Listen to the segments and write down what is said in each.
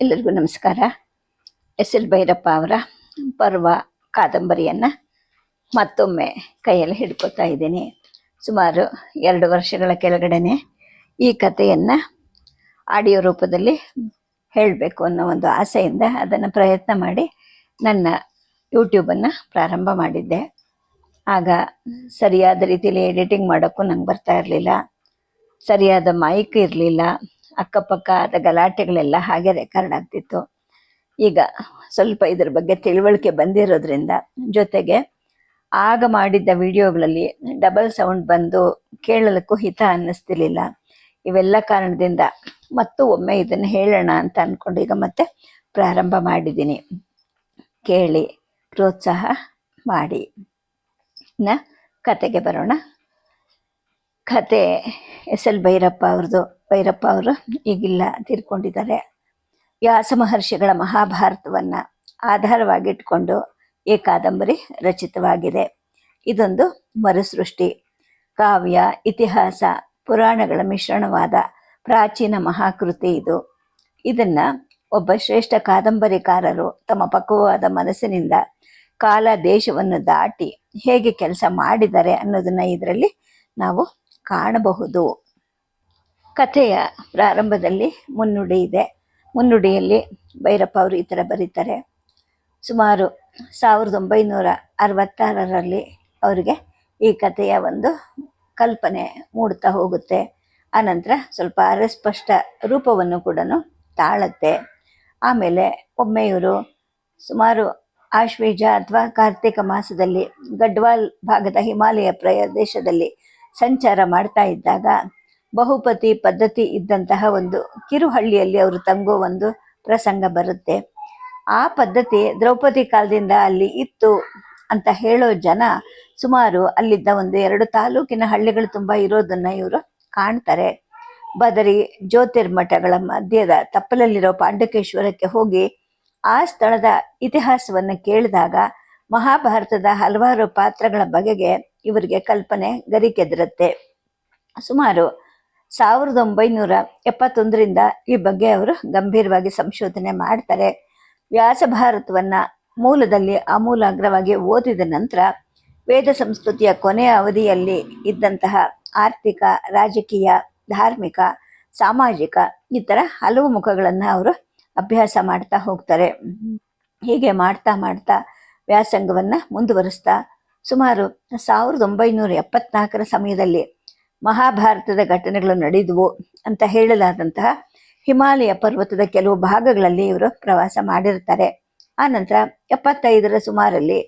ಎಲ್ಲರಿಗೂ ನಮಸ್ಕಾರ. S L Bhyrappa ಅವರ ಪರ್ವ ಕಾದಂಬರಿಯನ್ನು ಮತ್ತೊಮ್ಮೆ ಕೈಯಲ್ಲಿ ಹಿಡ್ಕೊತಾ ಇದ್ದೀನಿ. ಸುಮಾರು ಎರಡು ವರ್ಷಗಳ ಕೆಳಗಡೆನೆ ಈ ಕಥೆಯನ್ನು ಆಡಿಯೋ ರೂಪದಲ್ಲಿ ಹೇಳಬೇಕು ಅನ್ನೋ ಒಂದು ಆಸೆಯಿಂದ ಅದನ್ನು ಪ್ರಯತ್ನ ಮಾಡಿ ನನ್ನ ಯೂಟ್ಯೂಬನ್ನು ಪ್ರಾರಂಭ ಮಾಡಿದ್ದೆ. ಆಗ ಸರಿಯಾದ ರೀತಿಯಲ್ಲಿ ಎಡಿಟಿಂಗ್ ಮಾಡೋಕ್ಕೂ ನಂಗೆ ಬರ್ತಾ ಇರಲಿಲ್ಲ. ಸರಿಯಾದ ಮೈಕ್ ಇರಲಿಲ್ಲ. ಅಕ್ಕಪಕ್ಕ ಆದ ಗಲಾಟೆಗಳೆಲ್ಲ ಹಾಗೆ ರೆಕಾರ್ಡ್ ಆಗ್ತಿತ್ತು. ಈಗ ಸ್ವಲ್ಪ ಇದ್ರ ಬಗ್ಗೆ ತಿಳುವಳಿಕೆ ಬಂದಿರೋದ್ರಿಂದ ಜೊತೆಗೆ ಆಗ ಮಾಡಿದ್ದ ವಿಡಿಯೋಗಳಲ್ಲಿ ಡಬಲ್ ಸೌಂಡ್ ಬಂದು ಕೇಳಲಿಕ್ಕೂ ಹಿತ ಅನ್ನಿಸ್ತಿರ್ಲಿಲ್ಲ. ಇವೆಲ್ಲ ಕಾರಣದಿಂದ ಮತ್ತು ಒಮ್ಮೆ ಇದನ್ನು ಹೇಳೋಣ ಅಂತ ಅಂದ್ಕೊಂಡು ಈಗ ಮತ್ತೆ ಪ್ರಾರಂಭ ಮಾಡಿದ್ದೀನಿ. ಕೇಳಿ, ಪ್ರೋತ್ಸಾಹ ಮಾಡಿ. ನ ಕತೆಗೆ ಬರೋಣ. ಕತೆ ಎಸ್ ಎಲ್ ಭೈರಪ್ಪ ಅವ್ರದ್ದು. ಭೈರಪ್ಪ ಅವರು ಈಗಿಲ್ಲ ತೀರ್ಕೊಂಡಿದ್ದಾರೆ. ವ್ಯಾಸ ಮಹರ್ಷಿಗಳ ಮಹಾಭಾರತವನ್ನು ಆಧಾರವಾಗಿಟ್ಕೊಂಡು ಈ ಕಾದಂಬರಿ ರಚಿತವಾಗಿದೆ. ಇದೊಂದು ಮರುಸೃಷ್ಟಿ. ಕಾವ್ಯ, ಇತಿಹಾಸ, ಪುರಾಣಗಳ ಮಿಶ್ರಣವಾದ ಪ್ರಾಚೀನ ಮಹಾಕೃತಿ ಇದು. ಇದನ್ನು ಒಬ್ಬ ಶ್ರೇಷ್ಠ ಕಾದಂಬರಿಕಾರರು ತಮ್ಮ ಪಕ್ವವಾದ ಮನಸ್ಸಿನಿಂದ ಕಾಲ ದೇಶವನ್ನು ದಾಟಿ ಹೇಗೆ ಕೆಲಸ ಮಾಡಿದ್ದಾರೆ ಅನ್ನೋದನ್ನು ಇದರಲ್ಲಿ ನಾವು ಕಾಣಬಹುದು. ಕಥೆಯ ಪ್ರಾರಂಭದಲ್ಲಿ ಮುನ್ನುಡಿ ಇದೆ. ಮುನ್ನುಡಿಯಲ್ಲಿ ಭೈರಪ್ಪ ಅವರು ಈ ಥರ ಬರೀತಾರೆ. ಸುಮಾರು ಸಾವಿರದ ಒಂಬೈನೂರ ಅರವತ್ತಾರರಲ್ಲಿ ಅವರಿಗೆ ಈ ಕಥೆಯ ಒಂದು ಕಲ್ಪನೆ ಮೂಡ್ತಾ ಹೋಗುತ್ತೆ. ಆನಂತರ ಸ್ವಲ್ಪ ಅರಸ್ಪಷ್ಟ ರೂಪವನ್ನು ಕೂಡ ತಾಳತ್ತೆ. ಆಮೇಲೆ ಒಮ್ಮೆ ಇವರು ಸುಮಾರು ಆಶ್ವೇಜ ಅಥವಾ ಕಾರ್ತಿಕ ಮಾಸದಲ್ಲಿ ಗಡ್ವಾಲ್ ಭಾಗದ ಹಿಮಾಲಯ ಪ್ರದೇಶದಲ್ಲಿ ಸಂಚಾರ ಮಾಡ್ತಾ ಇದ್ದಾಗ ಬಹುಪತಿ ಪದ್ಧತಿ ಇದ್ದಂತಹ ಒಂದು ಕಿರುಹಳ್ಳಿಯಲ್ಲಿ ಅವರು ತಂಗೋ ಒಂದು ಪ್ರಸಂಗ ಬರುತ್ತೆ. ಆ ಪದ್ಧತಿ ದ್ರೌಪದಿ ಕಾಲದಿಂದ ಅಲ್ಲಿ ಇತ್ತು ಅಂತ ಹೇಳೋ ಜನ ಸುಮಾರು ಅಲ್ಲಿದ್ದ ಒಂದು ಎರಡು ತಾಲೂಕಿನ ಹಳ್ಳಿಗಳು ತುಂಬ ಇರೋದನ್ನ ಇವರು ಕಾಣ್ತಾರೆ. ಬದರಿ ಜ್ಯೋತಿರ್ಮಠಗಳ ಮಧ್ಯದ ತಪ್ಪಲಲ್ಲಿರೋ ಪಾಂಡಕೇಶ್ವರಕ್ಕೆ ಹೋಗಿ ಆ ಸ್ಥಳದ ಇತಿಹಾಸವನ್ನು ಕೇಳಿದಾಗ ಮಹಾಭಾರತದ ಹಲವಾರು ಪಾತ್ರಗಳ ಬಗೆಗೆ ಇವರಿಗೆ ಕಲ್ಪನೆ ಗರಿಕೆದರುತ್ತೆ ಸುಮಾರು ಸಾವಿರದ ಒಂಬೈನೂರ ಎಪ್ಪತ್ತೊಂದರಿಂದ ಈ ಬಗ್ಗೆ ಅವರು ಗಂಭೀರವಾಗಿ ಸಂಶೋಧನೆ ಮಾಡ್ತಾರೆ. ವ್ಯಾಸ ಭಾರತವನ್ನು ಮೂಲದಲ್ಲಿ ಆಮೂಲಾಗ್ರವಾಗಿ ಓದಿದ ನಂತರ ವೇದ ಸಂಸ್ಕೃತಿಯ ಕೊನೆಯ ಅವಧಿಯಲ್ಲಿ ಇದ್ದಂತಹ ಆರ್ಥಿಕ, ರಾಜಕೀಯ, ಧಾರ್ಮಿಕ, ಸಾಮಾಜಿಕ ಈ ಥರ ಹಲವು ಮುಖಗಳನ್ನು ಅವರು ಅಭ್ಯಾಸ ಮಾಡ್ತಾ ಹೋಗ್ತಾರೆ. ಹೀಗೆ ಮಾಡ್ತಾ ಮಾಡ್ತಾ ವ್ಯಾಸಂಗವನ್ನು ಮುಂದುವರಿಸ್ತಾ ಸುಮಾರು ಸಾವಿರದ ಒಂಬೈನೂರ ಎಪ್ಪತ್ನಾಲ್ಕರ ಸಮಯದಲ್ಲಿ ಮಹಾಭಾರತದ ಘಟನೆಗಳು ನಡೆದುವು ಅಂತ ಹೇಳಲಾದಂತಹ ಹಿಮಾಲಯ ಪರ್ವತದ ಕೆಲವು ಭಾಗಗಳಲ್ಲಿ ಇವರು ಪ್ರವಾಸ ಮಾಡಿರ್ತಾರೆ. ಆನಂತರ ಎಪ್ಪತ್ತೈದರ ಸುಮಾರಲ್ಲಿ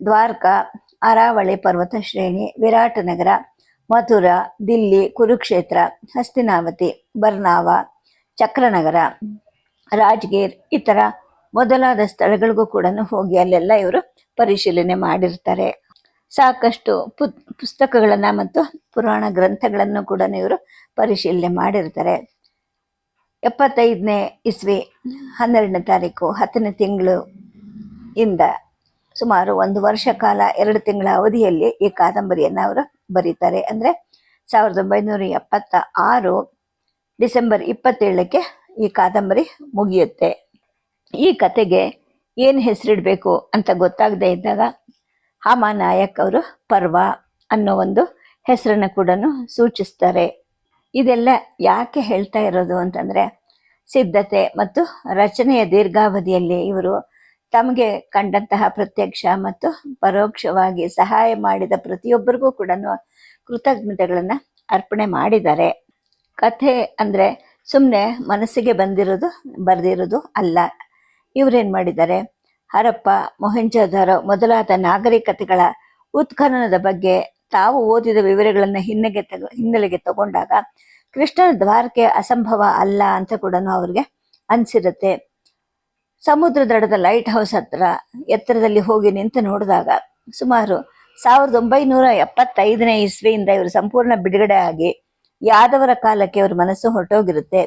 ದ್ವಾರಕಾ, ಅರಾವಳಿ ಪರ್ವತ ಶ್ರೇಣಿ, ವಿರಾಟನಗರ, ಮಥುರಾ, ದಿಲ್ಲಿ, ಕುರುಕ್ಷೇತ್ರ, ಹಸ್ತಿನಾವತಿ, ಬರ್ನಾವ, ಚಕ್ರನಗರ, ರಾಜ್ಗೀರ್ ಈ ಮೊದಲಾದ ಸ್ಥಳಗಳಿಗೂ ಕೂಡ ಹೋಗಿ ಅಲ್ಲೆಲ್ಲ ಇವರು ಪರಿಶೀಲನೆ ಮಾಡಿರ್ತಾರೆ. ಸಾಕಷ್ಟು ಪು ಪುಸ್ತಕಗಳನ್ನು ಮತ್ತು ಪುರಾಣ ಗ್ರಂಥಗಳನ್ನು ಕೂಡ ಇವರು ಪರಿಶೀಲನೆ ಮಾಡಿರ್ತಾರೆ. ಎಪ್ಪತ್ತೈದನೇ ಇಸ್ವಿ ಹನ್ನೆರಡನೇ ತಾರೀಕು ಹತ್ತನೇ ತಿಂಗಳು ಇಂದ ಸುಮಾರು ಒಂದು ವರ್ಷ ಕಾಲ ಎರಡು ತಿಂಗಳ ಅವಧಿಯಲ್ಲಿ ಈ ಕಾದಂಬರಿಯನ್ನು ಅವರು ಬರೀತಾರೆ. ಅಂದರೆ ಸಾವಿರದ ಒಂಬೈನೂರ ಎಪ್ಪತ್ತ ಆರು ಡಿಸೆಂಬರ್ ಇಪ್ಪತ್ತೇಳಕ್ಕೆ ಈ ಕಾದಂಬರಿ ಮುಗಿಯುತ್ತೆ. ಈ ಕತೆಗೆ ಏನು ಹೆಸರಿಡಬೇಕು ಅಂತ ಗೊತ್ತಾಗದೇ ಇದ್ದಾಗ ಹಾಮ ನಾಯಕ್ ಅವರು ಪರ್ವ ಅನ್ನೋ ಒಂದು ಹೆಸರನ್ನು ಕೂಡ ಸೂಚಿಸ್ತಾರೆ. ಇದೆಲ್ಲ ಯಾಕೆ ಹೇಳ್ತಾ ಇರೋದು ಅಂತಂದರೆ, ಸಿದ್ಧತೆ ಮತ್ತು ರಚನೆಯ ದೀರ್ಘಾವಧಿಯಲ್ಲಿ ಇವರು ತಮಗೆ ಕಂಡಂತಹ ಪ್ರತ್ಯಕ್ಷ ಮತ್ತು ಪರೋಕ್ಷವಾಗಿ ಸಹಾಯ ಮಾಡಿದ ಪ್ರತಿಯೊಬ್ಬರಿಗೂ ಕೂಡ ಕೃತಜ್ಞತೆಗಳನ್ನು ಅರ್ಪಣೆ ಮಾಡಿದ್ದಾರೆ. ಕಥೆ ಅಂದರೆ ಸುಮ್ಮನೆ ಮನಸ್ಸಿಗೆ ಬಂದಿರೋದು, ಬರೆದಿರೋದು ಅಲ್ಲ. ಇವರೇನು ಮಾಡಿದ್ದಾರೆ? ಹರಪ್ಪ ಮೊಹೆಂಜೋದಾರೋ ಮೊದಲಾದ ನಾಗರಿಕತೆಗಳ ಉತ್ಖನನದ ಬಗ್ಗೆ ತಾವು ಓದಿದ ವಿವರಗಳನ್ನು ಹಿನ್ನೆಗೆ ತಗ, ಹಿನ್ನೆಲೆಗೆ ತಗೊಂಡಾಗ ಕೃಷ್ಣನ ದ್ವಾರಕೆ ಅಸಂಭವ ಅಲ್ಲ ಅಂತ ಕೂಡ ಅವ್ರಿಗೆ ಅನಿಸಿರುತ್ತೆ. ಸಮುದ್ರ ದಡದ ಲೈಟ್ ಹೌಸ್ ಹತ್ರ ಎತ್ತರದಲ್ಲಿ ಹೋಗಿ ನಿಂತು ನೋಡಿದಾಗ ಸುಮಾರು ಸಾವಿರದ ಒಂಬೈನೂರ ಎಪ್ಪತ್ತೈದನೇ ಇಸ್ವಿಯಿಂದ ಇವರು ಸಂಪೂರ್ಣ ಬಿಡುಗಡೆ ಆಗಿ ಯಾದವರ ಕಾಲಕ್ಕೆ ಅವ್ರ ಮನಸ್ಸು ಹೊರಟೋಗಿರುತ್ತೆ.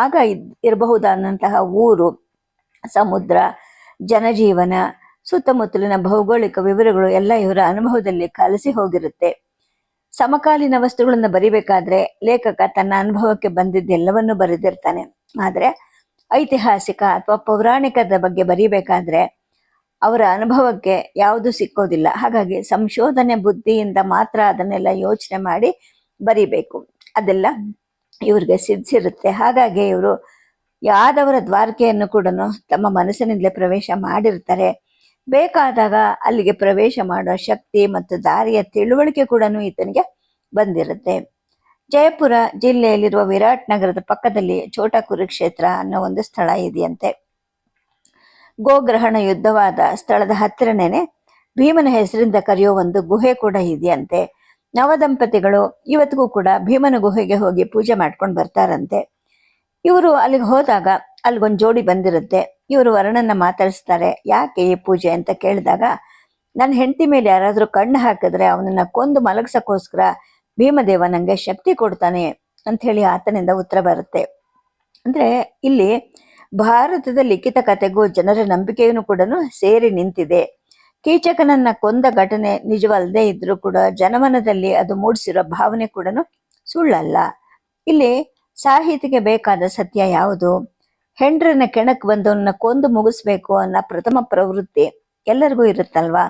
ಆಗ ಇದ್, ಇರಬಹುದಾದಂತಹ ಊರು, ಸಮುದ್ರ ಜನಜೀವನ, ಸುತ್ತಮುತ್ತಲಿನ ಭೌಗೋಳಿಕ ವಿವರಗಳು ಎಲ್ಲ ಇವರ ಅನುಭವದಲ್ಲಿ ಕಲಸಿ ಹೋಗಿರುತ್ತೆ. ಸಮಕಾಲೀನ ವಸ್ತುಗಳನ್ನು ಬರಿಬೇಕಾದ್ರೆ ಲೇಖಕ ತನ್ನ ಅನುಭವಕ್ಕೆ ಬಂದಿದ್ದೆಲ್ಲವನ್ನು ಬರೆದಿರ್ತಾನೆ. ಆದರೆ ಐತಿಹಾಸಿಕ ಅಥವಾ ಪೌರಾಣಿಕದ ಬಗ್ಗೆ ಬರೀಬೇಕಾದ್ರೆ ಅವರ ಅನುಭವಕ್ಕೆ ಯಾವುದು ಸಿಕ್ಕೋದಿಲ್ಲ. ಹಾಗಾಗಿ ಸಂಶೋಧನೆ ಬುದ್ಧಿಯಿಂದ ಮಾತ್ರ ಅದನ್ನೆಲ್ಲ ಯೋಚನೆ ಮಾಡಿ ಬರಿಬೇಕು. ಅದೆಲ್ಲ ಇವ್ರಿಗೆ ಸಿದ್ಧಿರುತ್ತೆ ಹಾಗಾಗಿ ಇವರು ಯಾದವರ ದ್ವಾರಕೆಯನ್ನು ಕೂಡ ತಮ್ಮ ಮನಸ್ಸಿನಿಂದಲೇ ಪ್ರವೇಶ ಮಾಡಿರ್ತಾರೆ ಬೇಕಾದಾಗ ಅಲ್ಲಿಗೆ ಪ್ರವೇಶ ಮಾಡುವ ಶಕ್ತಿ ಮತ್ತು ದಾರಿಯ ತಿಳುವಳಿಕೆ ಕೂಡ ಈತನಿಗೆ ಬಂದಿರುತ್ತೆ. ಜಯಪುರ ಜಿಲ್ಲೆಯಲ್ಲಿರುವ ವಿರಾಟ್ ನಗರದ ಪಕ್ಕದಲ್ಲಿ ಛೋಟಾ ಕುರುಕ್ಷೇತ್ರ ಅನ್ನೋ ಒಂದು ಸ್ಥಳ ಇದೆಯಂತೆ. ಗೋಗ್ರಹಣ ಯುದ್ಧವಾದ ಸ್ಥಳದ ಹತ್ತಿರನೇನೆ ಭೀಮನ ಹೆಸರಿಂದ ಕರೆಯೋ ಒಂದು ಗುಹೆ ಕೂಡ ಇದೆಯಂತೆ. ನವದಂಪತಿಗಳು ಇವತ್ತಿಗೂ ಕೂಡ ಭೀಮನ ಗುಹೆಗೆ ಹೋಗಿ ಪೂಜೆ ಮಾಡ್ಕೊಂಡು ಬರ್ತಾರಂತೆ. ಇವರು ಅಲ್ಲಿಗೆ ಹೋದಾಗ ಅಲ್ಲಿಗೊಂದು ಜೋಡಿ ಬಂದಿರುತ್ತೆ. ಇವರು ವರನನ್ನ ಮಾತಾಡಿಸ್ತಾರೆ, ಯಾಕೆ ಈ ಪೂಜೆ? ಅಂತ ಕೇಳಿದಾಗ ನನ್ನ ಹೆಂಡತಿ ಮೇಲೆ ಯಾರಾದರೂ ಕಣ್ಣು ಹಾಕಿದ್ರೆ ಅವನನ್ನ ಕೊಂದು ಮಲಗಿಸೋಕ್ಕೋಸ್ಕರ ಭೀಮದೇವ ನನಗೆ ಶಕ್ತಿ ಕೊಡ್ತಾನೆ ಅಂತ ಹೇಳಿ ಆತನಿಂದ ಉತ್ತರ ಬರುತ್ತೆ. ಅಂದರೆ ಇಲ್ಲಿ ಭಾರತದ ಲಿಖಿತ ಕಥೆಗೂ ಜನರ ನಂಬಿಕೆಯನ್ನು ಕೂಡ ಸೇರಿ ನಿಂತಿದೆ. ಕೀಚಕನನ್ನ ಕೊಂದ ಘಟನೆ ನಿಜವಲ್ಲದೆ ಇದ್ರೂ ಕೂಡ ಜನಮನದಲ್ಲಿ ಅದು ಮೂಡಿಸಿರೋ ಭಾವನೆ ಕೂಡ ಸುಳ್ಳಲ್ಲ. ಇಲ್ಲಿ ಸಾಹಿತಿಗೆ ಬೇಕಾದ ಸತ್ಯ ಯಾವುದು? ಹೆಂಡ್ರನ್ನ ಕೆಣಕ್ ಬಂದವನ್ನ ಕೊಂದು ಮುಗಿಸ್ಬೇಕು ಅನ್ನೋ ಪ್ರಥಮ ಪ್ರವೃತ್ತಿ ಎಲ್ಲರಿಗೂ ಇರುತ್ತಲ್ವಾ?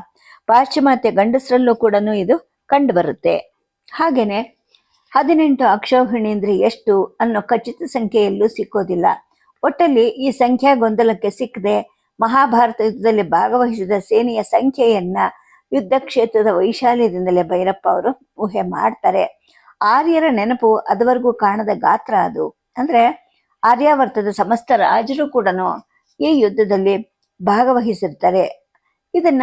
ಪಾಶ್ಚಿಮಾತ್ಯ ಗಂಡಸರಲ್ಲೂ ಕೂಡ ಇದು ಕಂಡು ಬರುತ್ತೆ ಹಾಗೇನೆ, ಹದಿನೆಂಟು ಅಕ್ಷೌಹಿಣಿ ಅಂದ್ರೆ ಎಷ್ಟು ಅನ್ನೋ ಖಚಿತ ಸಂಖ್ಯೆಯಲ್ಲೂ ಸಿಕ್ಕೋದಿಲ್ಲ. ಒಟ್ಟಲ್ಲಿ ಈ ಸಂಖ್ಯಾ ಗೊಂದಲಕ್ಕೆ ಸಿಕ್ಕದೆ ಮಹಾಭಾರತ ಯುದ್ಧದಲ್ಲಿ ಭಾಗವಹಿಸಿದ ಸೇನೆಯ ಸಂಖ್ಯೆಯನ್ನ ಯುದ್ಧ ಕ್ಷೇತ್ರದ ವೈಶಾಲ್ಯದಿಂದಲೇ ಭೈರಪ್ಪ ಅವರು ಊಹೆ ಮಾಡ್ತಾರೆ. ಆರ್ಯರ ನೆನಪು ಅದುವರೆಗೂ ಕಾಣದ ಗಾತ್ರ ಅದು. ಅಂದ್ರೆ ಆರ್ಯಾವರ್ತದ ಸಮಸ್ತ ರಾಜರು ಕೂಡ ಈ ಯುದ್ಧದಲ್ಲಿ ಭಾಗವಹಿಸಿರ್ತಾರೆ. ಇದನ್ನ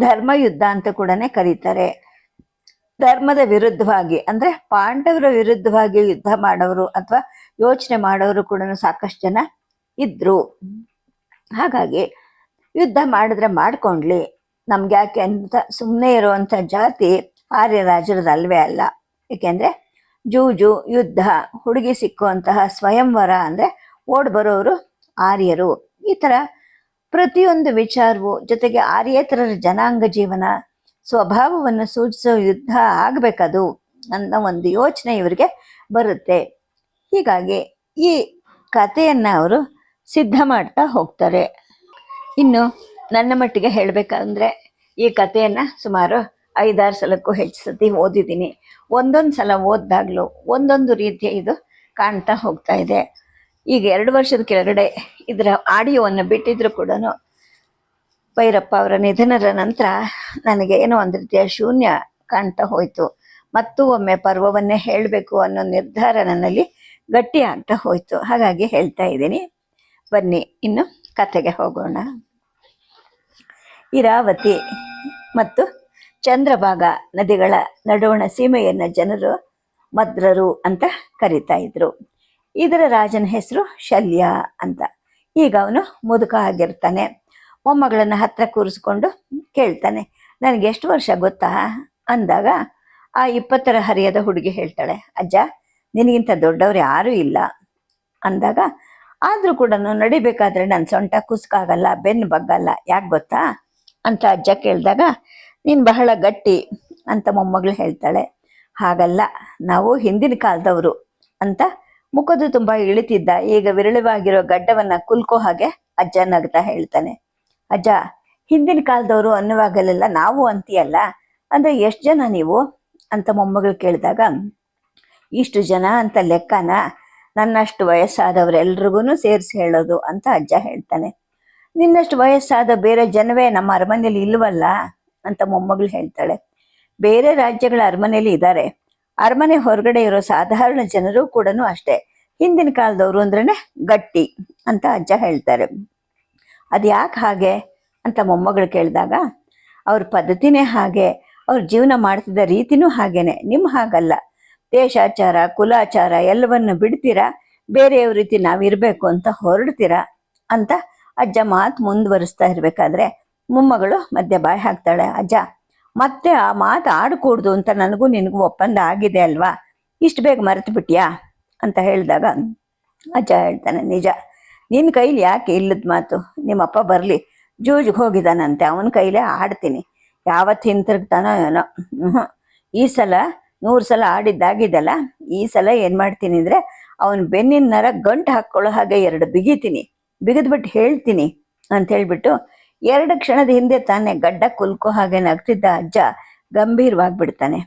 ಧರ್ಮ ಯುದ್ಧ ಅಂತ ಕೂಡ ಕರೀತಾರೆ. ಧರ್ಮದ ವಿರುದ್ಧವಾಗಿ, ಅಂದ್ರೆ ಪಾಂಡವರ ವಿರುದ್ಧವಾಗಿ ಯುದ್ಧ ಮಾಡೋರು ಅಥವಾ ಯೋಚನೆ ಮಾಡೋರು ಕೂಡ ಸಾಕಷ್ಟು ಜನ ಇದ್ರು. ಹಾಗಾಗಿ ಯುದ್ಧ ಮಾಡಿದ್ರೆ ಮಾಡ್ಕೊಂಡ್ಲಿ. ನಮ್ಗೆ ಯಾಕೆ ಅಂತ ಸುಮ್ಮನೆ ಇರುವಂತ ಜಾತಿ ಆರ್ಯ ರಾಜರದಲ್ವೇ ಅಲ್ಲ. ಏಕೆಂದ್ರೆ ಜೂಜು, ಯುದ್ಧ, ಹುಡುಗಿ ಸಿಕ್ಕುವಂತಹ ಸ್ವಯಂವರ ಅಂದ್ರೆ ಓಡ್ ಬರೋರು ಆರ್ಯರು. ಈ ಥರ ಪ್ರತಿಯೊಂದು ವಿಚಾರವು ಜೊತೆಗೆ ಆರ್ಯೇತರರ ಜನಾಂಗ ಜೀವನ, ಸ್ವಭಾವವನ್ನು ಸೂಚಿಸೋ ಯುದ್ಧ ಆಗ್ಬೇಕದು ಅನ್ನೋ ಒಂದು ಯೋಚನೆ ಇವರಿಗೆ ಬರುತ್ತೆ. ಹೀಗಾಗಿ ಈ ಕಥೆಯನ್ನ ಅವರು ಸಿದ್ಧ ಮಾಡ್ತಾ ಹೋಗ್ತಾರೆ. ಇನ್ನು ನನ್ನ ಮಟ್ಟಿಗೆ ಹೇಳಬೇಕಂದ್ರೆ ಈ ಕಥೆಯನ್ನ ಸುಮಾರು ಐದಾರು ಸಲಕ್ಕೂ ಹೆಚ್ಚು ಸತಿ ಓದಿದ್ದೀನಿ. ಒಂದೊಂದು ಸಲ ಓದಿದಾಗಲೂ ಒಂದೊಂದು ರೀತಿಯ ಇದು ಕಾಣ್ತಾ ಹೋಗ್ತಾ ಇದೆ. ಈಗ ಎರಡು ವರ್ಷದ ಕೆಳಗಡೆ ಇದರ ಆಡಿಯೋವನ್ನು ಬಿಟ್ಟಿದ್ರು ಕೂಡ ಭೈರಪ್ಪ ಅವರ ನಿಧನದ ನಂತರ ನನಗೆ ಏನೋ ಒಂದು ರೀತಿಯ ಶೂನ್ಯ ಕಾಣ್ತಾ ಹೋಯ್ತು. ಮತ್ತು ಒಮ್ಮೆ ಪರ್ವವನ್ನೇ ಹೇಳಬೇಕು ಅನ್ನೋ ನಿರ್ಧಾರ ನನ್ನಲ್ಲಿ ಗಟ್ಟಿ ಆಗ್ತಾ ಹೋಯ್ತು. ಹಾಗಾಗಿ ಹೇಳ್ತಾ ಇದ್ದೀನಿ. ಬನ್ನಿ, ಇನ್ನು ಕತೆಗೆ ಹೋಗೋಣ. ಇರಾವತಿ ಮತ್ತು ಚಂದ್ರಭಾಗ ನದಿಗಳ ನಡುವಣ ಸೀಮೆಯನ್ನ ಜನರು ಮದ್ರರು ಅಂತ ಕರಿತಾ ಇದ್ರು. ಇದರ ರಾಜನ ಹೆಸರು ಶಲ್ಯ ಅಂತ. ಈಗ ಅವನು ಮುದುಕ ಆಗಿರ್ತಾನೆ. ಮೊಮ್ಮಗಳನ್ನು ಹತ್ರ ಕೂರಿಸ್ಕೊಂಡು ಕೇಳ್ತಾನೆ, ನನಗೆ ಎಷ್ಟು ವರ್ಷ ಗೊತ್ತಾ? ಅಂದಾಗ, ಆ ಇಪ್ಪತ್ತರ ಹರಿಯದ ಹುಡುಗಿ ಹೇಳ್ತಾಳೆ, ಅಜ್ಜ, ನಿನಗಿಂತ ದೊಡ್ಡವ್ರು ಯಾರೂ ಇಲ್ಲ. ಅಂದಾಗ, ಆದರೂ ಕೂಡ ನಡಿಬೇಕಾದ್ರೆ ನನ್ನ ಸೊಂಟ ಕುಸ್ಕಾಗಲ್ಲ, ಬೆನ್ನು ಬಗ್ಗಲ್ಲ, ಯಾಕೆ ಗೊತ್ತಾ? ಅಂತ ಅಜ್ಜ ಕೇಳಿದಾಗ ನೀನು ಬಹಳ ಗಟ್ಟಿ ಅಂತ ಮೊಮ್ಮಗಳು ಹೇಳ್ತಾಳೆ. ಹಾಗಲ್ಲ, ನಾವು ಹಿಂದಿನ ಕಾಲದವರು ಅಂತ ಮುಖದ ತುಂಬ ಇಳಿತಿದ್ದ, ಈಗ ವಿರಳವಾಗಿರೋ ಗಡ್ಡವನ್ನ ಕುಲ್ಕೋ ಹಾಗೆ ಅಜ್ಜ ನಗ್ತಾ ಹೇಳ್ತಾನೆ. ಅಜ್ಜ, ಹಿಂದಿನ ಕಾಲದವರು ಅನ್ನುವಾಗಲೆಲ್ಲ ನಾವು ಅಂತೀಯಲ್ಲ, ಅಂದ್ರೆ ಎಷ್ಟು ಜನ ನೀವು? ಅಂತ ಮೊಮ್ಮಗಳು ಕೇಳಿದಾಗ, ಇಷ್ಟು ಜನ ಅಂತ ಲೆಕ್ಕನ ನನ್ನಷ್ಟು ವಯಸ್ಸಾದವರೆಲ್ರಿಗೂ ಸೇರಿಸಿ ಹೇಳೋದು ಅಂತ ಅಜ್ಜ ಹೇಳ್ತಾನೆ. ನಿನ್ನಷ್ಟು ವಯಸ್ಸಾದ ಬೇರೆ ಜನವೇ ನಮ್ಮ ಅರಮನೆಯಲ್ಲಿ ಇಲ್ವಲ್ಲ? ಅಂತ ಮೊಮ್ಮಗಳು ಹೇಳ್ತಾಳೆ. ಬೇರೆ ರಾಜ್ಯಗಳ ಅರಮನೆಯಲ್ಲಿ ಇದ್ದಾರೆ. ಅರಮನೆ ಹೊರಗಡೆ ಇರೋ ಸಾಧಾರಣ ಜನರು ಕೂಡ ಅಷ್ಟೇ. ಹಿಂದಿನ ಕಾಲದವರು ಅಂದ್ರೆ ಗಟ್ಟಿ ಅಂತ ಅಜ್ಜ ಹೇಳ್ತಾರೆ. ಅದು ಹಾಗೆ ಅಂತ ಮೊಮ್ಮಗಳು ಕೇಳಿದಾಗ, ಅವ್ರ ಪದ್ಧತಿನೇ ಹಾಗೆ, ಅವ್ರ ಜೀವನ ಮಾಡ್ತಿದ್ದ ರೀತಿನೂ ಹಾಗೇನೆ. ನಿಮ್ಮ ಹಾಗಲ್ಲ. ದೇಶಾಚಾರ, ಕುಲಾಚಾರ ಎಲ್ಲವನ್ನು ಬಿಡ್ತೀರಾ? ಬೇರೆಯವ್ರ ರೀತಿ ನಾವಿರ್ಬೇಕು ಅಂತ ಹೊರಡ್ತೀರಾ? ಅಂತ ಅಜ್ಜ ಮಾತು ಮುಂದುವರಿಸ್ತಾ ಇರ್ಬೇಕಾದ್ರೆ ಮೊಮ್ಮಗಳು ಮಧ್ಯ ಬಾಯಿ ಹಾಕ್ತಾಳೆ, ಅಜ್ಜ, ಮತ್ತೆ ಆ ಮಾತು ಆಡಕೂಡ್ದು ಅಂತ ನನಗೂ ನಿನಗೂ ಒಪ್ಪಂದ ಆಗಿದೆ ಅಲ್ವಾ? ಇಷ್ಟು ಬೇಗ ಮರೆತು ಬಿಟ್ಯಾ? ಅಂತ ಹೇಳಿದಾಗ, ಅಜ್ಜ, ಹೇಳ್ತಾನೆ, ನಿಜ ನಿನ್ನ ಕೈಲಿ ಯಾಕೆ ಇಲ್ಲದ ಮಾತು? ನಿಮ್ಮಪ್ಪ ಬರಲಿ, ಜೂಜಿಗೆ ಹೋಗಿದ್ದಾನಂತೆ ಅವನ ಕೈಲೇ ಆಡ್ತೀನಿ. ಯಾವತ್ತು ಹಿಂತಿರುಗ್ತಾನೋ ಏನೋ. ಹ್ಞೂ ಈ ಸಲ ನೂರು ಸಲ ಆಡಿದ್ದಾಗಿದ್ದಲ್ಲ ಈ ಸಲ ಏನು ಮಾಡ್ತೀನಿ ಅಂದರೆ, ಅವನ ಬೆನ್ನಿನ ನರ ಗಂಟು ಹಾಕ್ಕೊಳ್ಳೋ ಹಾಗೆ ಎರಡು ಬಿಗಿತೀನಿ ಬಿಗಿದ್ಬಿಟ್ಟು ಹೇಳ್ತೀನಿ ಅಂತ ಹೇಳ್ಬಿಟ್ಟು ಎರಡು ಕ್ಷಣದ ಹಿಂದೆ ತಾನೇ ಗಡ್ಡ ಕುಲ್ಕೋ ಹಾಗೆ ನಗ್ತಿದ್ದ ಅಜ್ಜ ಗಂಭೀರವಾಗಿಬಿಡ್ತಾನೆ.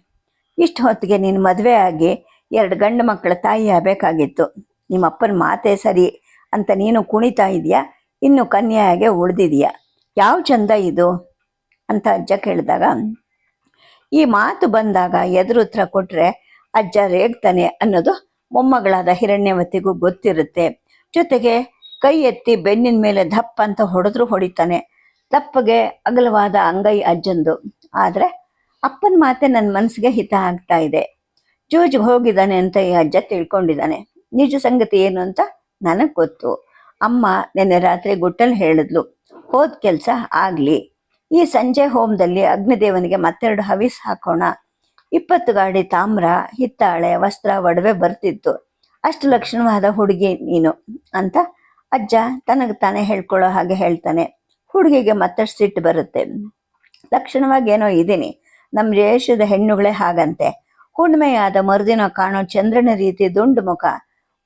ಇಷ್ಟು ಹೊತ್ತಿಗೆ ನೀನು ಮದುವೆ ಆಗಿ ಎರಡು ಗಂಡು ಮಕ್ಕಳ ತಾಯಿ ಆಗಬೇಕಾಗಿತ್ತು. ನಿಮ್ಮ ಅಪ್ಪನ ಮಾತೇ ಸರಿ ಅಂತ ನೀನು ಕುಣಿತಾ ಇದೆಯಾ? ಇನ್ನು ಕನ್ಯೆಯಾಗೆ ಉಳಿದಿದೆಯಾ? ಯಾವ ಚಂದ ಇದು? ಅಂತ ಅಜ್ಜ ಕೇಳಿದಾಗ, ಈ ಮಾತು ಬಂದಾಗ ಎದುರು ಉತ್ತರ ಕೊಟ್ಟರೆ ಅಜ್ಜ ರೇಗ್ತಾನೆ ಅನ್ನೋದು ಮೊಮ್ಮಗಳಾದ ಹಿರಣ್ಯವತಿಗೂ ಗೊತ್ತಿರುತ್ತೆ. ಜೊತೆಗೆ ಕೈ ಎತ್ತಿ ಬೆನ್ನಿನ ಮೇಲೆ ದಪ್ಪ ಅಂತ ಹೊಡೆದ್ರು ಹೊಡಿತಾನೆ. ದಪ್ಪಗೆ ಅಗಲವಾದ ಅಂಗೈ ಅಜ್ಜಂದು. ಆದ್ರೆ ಅಪ್ಪನ ಮಾತೆ ನನ್ನ ಮನಸ್ಸಿಗೆ ಹಿತ ಆಗ್ತಾ ಇದೆ. ಜೂಜ್ಗೆ ಹೋಗಿದ್ದಾನೆ ಅಂತ ಈ ಅಜ್ಜ ತಿಳ್ಕೊಂಡಿದ್ದಾನೆ. ನಿಜ ಸಂಗತಿ ಏನು ಅಂತ ನನಗೆ ಗೊತ್ತು. ಅಮ್ಮ ನಿನ್ನೆ ರಾತ್ರಿ ಗುಟ್ಟಲ್ಲಿ ಹೇಳಿದ್ಲು, ಹೋದ ಕೆಲಸ ಆಗ್ಲಿ. ಈ ಸಂಜೆ ಹೋಮದಲ್ಲಿ ಅಗ್ನಿದೇವನಿಗೆ ಮತ್ತೆರಡು ಹವಿಸ್ ಹಾಕೋಣ. ಇಪ್ಪತ್ತು ಗಾಡಿ ತಾಮ್ರ, ಹಿತ್ತಾಳೆ, ವಸ್ತ್ರ, ಒಡವೆ ಬರ್ತಿತ್ತು. ಅಷ್ಟು ಲಕ್ಷಣವಾದ ಹುಡುಗಿ ನೀನು ಅಂತ ಅಜ್ಜ ತನಗೆ ತಾನೇ ಹೇಳ್ಕೊಳ್ಳೋ ಹಾಗೆ ಹೇಳ್ತಾನೆ. ಹುಡುಗಿಗೆ ಮತ್ತಷ್ಟು ಸಿಟ್ಟು ಬರುತ್ತೆ. ಲಕ್ಷಣವಾಗಿ ಏನೋ ಇದ್ದೀನಿ. ನಮ್ಮ ದೇಶದ ಹೆಣ್ಣುಗಳೇ ಹಾಗಂತೆ. ಹುಣ್ಮೆಯಾದ ಮರುದಿನ ಕಾಣೋ ಚಂದ್ರನ ರೀತಿ ದುಂಡು ಮುಖ.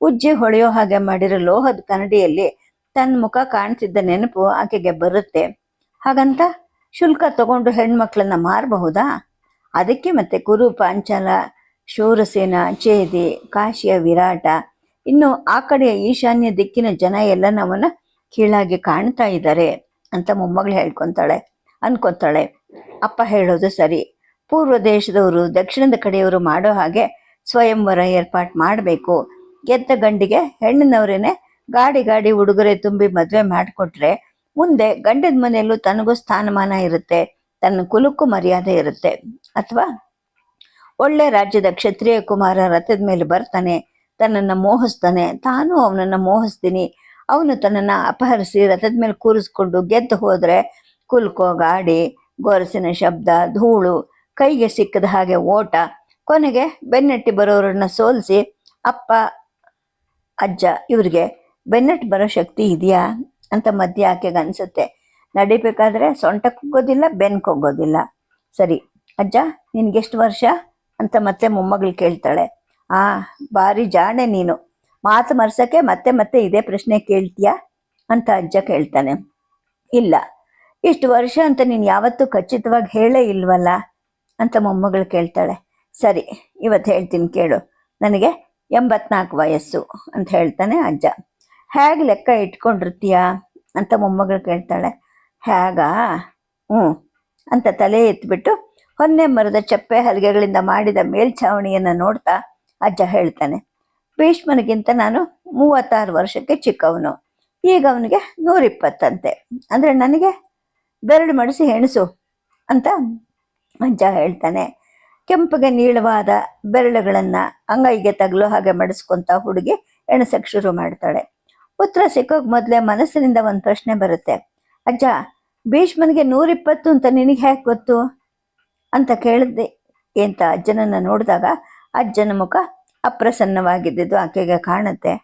ಉಜ್ಜಿ ಹೊಳೆಯೋ ಹಾಗೆ ಮಾಡಿರೋ ಲೋಹದ ಕನ್ನಡಿಯಲ್ಲಿ ತನ್ನ ಮುಖ ಕಾಣ್ತಿದ್ದ ನೆನಪು ಆಕೆಗೆ ಬರುತ್ತೆ. ಹಾಗಂತ ಶುಲ್ಕ ತಗೊಂಡು ಹೆಣ್ಮಕ್ಳನ್ನ ಮಾರಬಹುದಾ? ಅದಕ್ಕೆ ಮತ್ತೆ ಕುರು, ಪಾಂಚಲ, ಶೂರಸೇನ, ಚೇದಿ, ಕಾಶಿಯ ವಿರಾಟ. ಇನ್ನು ಆ ಕಡೆಯ ಈಶಾನ್ಯ ದಿಕ್ಕಿನ ಜನ ಎಲ್ಲ ನಮ್ಮನ್ನ ಕೀಳಾಗಿ ಕಾಣ್ತಾ ಇದ್ದಾರೆ. ಅಂತ ಮೊಮ್ಮಗಳು ಹೇಳ್ಕೊತಾಳೆ, ಅನ್ಕೊತಾಳೆ. ಅಪ್ಪ ಹೇಳೋದು ಸರಿ. ಪೂರ್ವ ದೇಶದವರು ದಕ್ಷಿಣದ ಕಡೆಯವರು ಮಾಡೋ ಹಾಗೆ ಸ್ವಯಂವರ ಏರ್ಪಾಟ್ ಮಾಡಬೇಕು. ಗೆದ್ದ ಗಂಡಿಗೆ ಹೆಣ್ಣಿನವರೇನೆ ಗಾಡಿ ಗಾಡಿ ಉಡುಗೊರೆ ತುಂಬಿ ಮದುವೆ ಮಾಡಿಕೊಟ್ರೆ ಮುಂದೆ ಗಂಡದ ಮನೆಯಲ್ಲೂ ತನಗೂ ಸ್ಥಾನಮಾನ ಇರುತ್ತೆ, ತನ್ನ ಕುಲಕ್ಕೂ ಮರ್ಯಾದೆ ಇರುತ್ತೆ. ಅಥವಾ ಒಳ್ಳೆ ರಾಜ್ಯದ ಕ್ಷತ್ರಿಯ ಕುಮಾರ ರಥದ ಮೇಲೆ ಬರ್ತಾನೆ, ತನ್ನನ್ನು ಮೋಹಿಸ್ತಾನೆ, ತಾನು ಅವನನ್ನು ಮೋಹಿಸ್ತೀನಿ ಅವನು ತನ್ನನ್ನು ಅಪಹರಿಸಿ ರಥದ ಮೇಲೆ ಕೂರಿಸ್ಕೊಂಡು ಗೆದ್ದು ಹೋದರೆ ಕುಲ್ಕೋ ಗಾಡಿ, ಗೊರಸಿನ ಶಬ್ದ, ಧೂಳು, ಕೈಗೆ ಸಿಕ್ಕದ ಹಾಗೆ ಓಟ, ಕೊನೆಗೆ ಬೆನ್ನಟ್ಟಿ ಬರೋರನ್ನ ಸೋಲಿಸಿ ಅಪ್ಪ, ಅಜ್ಜ ಇವ್ರಿಗೆ ಬೆನ್ನಟ್ಟಿ ಬರೋ ಶಕ್ತಿ ಇದೆಯಾ ಅಂತ ಮಧ್ಯ ಆಕೆಗೆ ಅನಿಸುತ್ತೆ. ನಡಿಬೇಕಾದ್ರೆ ಸೊಂಟಕ್ಕೆ ಕುಗ್ಗೋದಿಲ್ಲ, ಬೆನ್ ಹೋಗೋದಿಲ್ಲ ಸರಿ, ಅಜ್ಜ ನಿನ್ಗೆಷ್ಟು ವರ್ಷ? ಅಂತ ಮತ್ತೆ ಮೊಮ್ಮಗಳು ಕೇಳ್ತಾಳೆ. ಆ, ಭಾರಿ ಜಾಣೆ ನೀನು. ಮಾತು ಮರ್ಸಕ್ಕೆ ಮತ್ತೆ ಮತ್ತೆ ಇದೇ ಪ್ರಶ್ನೆ ಕೇಳ್ತೀಯಾ ಅಂತ ಅಜ್ಜ ಕೇಳ್ತಾನೆ. ಇಲ್ಲ, ಇಷ್ಟು ವರ್ಷ ಅಂತ ನೀನು ಯಾವತ್ತೂ ಖಚಿತವಾಗಿ ಹೇಳೇ ಇಲ್ವಲ್ಲ ಅಂತ ಮೊಮ್ಮಗಳು ಕೇಳ್ತಾಳೆ. ಸರಿ, ಇವತ್ತು ಹೇಳ್ತೀನಿ ಕೇಳು. ನನಗೆ ಎಂಬತ್ನಾಲ್ಕು ವಯಸ್ಸು ಅಂತ ಹೇಳ್ತಾನೆ ಅಜ್ಜ. ಹೇಗೆ ಲೆಕ್ಕ ಇಟ್ಕೊಂಡಿರ್ತೀಯ ಅಂತ ಮೊಮ್ಮಗಳು ಕೇಳ್ತಾಳೆ. ಹೇಗಾ? ಹ್ಞೂ ಅಂತ ತಲೆ ಎತ್ಬಿಟ್ಟು ಹೊನ್ನೆ ಮರದ ಚಪ್ಪೆ ಹಲಗೆಗಳಿಂದ ಮಾಡಿದ ಮೇಲ್ಛಾವಣಿಯನ್ನು ನೋಡ್ತಾ ಅಜ್ಜ ಹೇಳ್ತಾನೆ. ಭೀಷ್ಮನಿಗಿಂತ ನಾನು ಮೂವತ್ತಾರು ವರ್ಷಕ್ಕೆ ಚಿಕ್ಕವನು. ಈಗ ಅವನಿಗೆ ನೂರಿಪ್ಪತ್ತಂತೆ. ಅಂದರೆ ನನಗೆ ಬೆರಳು ಮಡಿಸಿ ಹೆಣಸು ಅಂತ ಅಜ್ಜ ಹೇಳ್ತಾನೆ. ಕೆಂಪಗೆ ನೀಳವಾದ ಬೆರಳುಗಳನ್ನು ಅಂಗೈಗೆ ತಗಲೋ ಹಾಗೆ ಮಡಿಸ್ಕೊಂತ ಹುಡುಗಿ ಎಣಸಕ್ಕೆ ಶುರು ಮಾಡ್ತಾಳೆ. ಉತ್ತರ ಸಿಕ್ಕೋಕೆ ಮೊದಲೇ ಮನಸ್ಸಿನಿಂದ ಒಂದು ಪ್ರಶ್ನೆ ಬರುತ್ತೆ. ಅಜ್ಜ, ಭೀಷ್ಮನಿಗೆ ನೂರಿಪ್ಪತ್ತು ಅಂತ ನಿನಗೆ ಹೇಗೆ ಗೊತ್ತು? ಅಂತ ಕೇಳಿದ್ದೆ ಅಂತ ಅಜ್ಜನನ್ನು ನೋಡಿದಾಗ ಅಜ್ಜನ ಮುಖ ಅಪ್ರಸನ್ನವಾಗಿದ್ದು ಆಕೆಗೆ ಕಾಣುತ್ತೆ.